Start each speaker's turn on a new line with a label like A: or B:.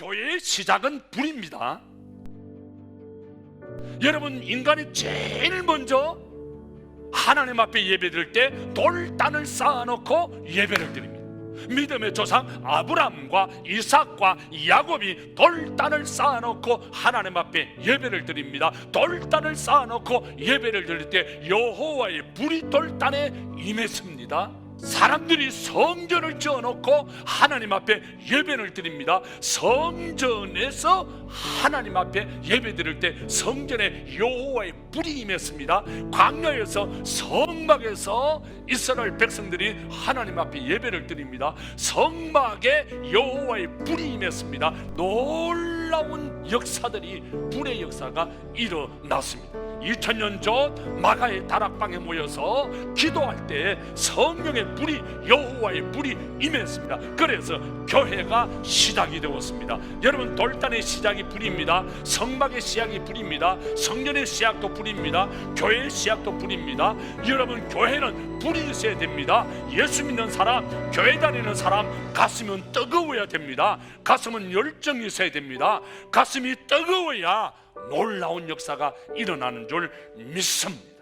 A: 교회의 시작은 불입니다. 여러분 인간이 제일 먼저 하나님 앞에 예배드릴 때 돌단을 쌓아놓고 예배를 드립니다. 믿음의 조상 아브람과 이삭과 야곱이 돌단을 쌓아놓고 하나님 앞에 예배를 드립니다. 돌단을 쌓아놓고 예배를 드릴 때 여호와의 불이 돌단에 임했습니다. 사람들이 성전을 지어놓고 하나님 앞에 예배를 드립니다. 성전에서 하나님 앞에 예배 드릴 때 성전에 여호와의 불이 임했습니다. 광야에서 성막에서 이스라엘 백성들이 하나님 앞에 예배를 드립니다. 성막에 여호와의 불이 임했습니다. 놀라운 역사들이 불의 역사가 일어났습니다. 2000년 전 마가의 다락방에 모여서 기도할 때 성령의 불이 여호와의 불이 임했습니다. 그래서 교회가 시작이 되었습니다. 여러분 돌단의 시작이 불입니다. 성막의 시작이 불입니다. 성전의 시작도 불입니다. 교회의 시작도 불입니다. 여러분 교회는 불이 있어야 됩니다. 예수 믿는 사람, 교회 다니는 사람 가슴은 뜨거워야 됩니다. 가슴은 열정이 있어야 됩니다. 가슴이 뜨거워야 놀라운 역사가 일어나는 줄 믿습니다.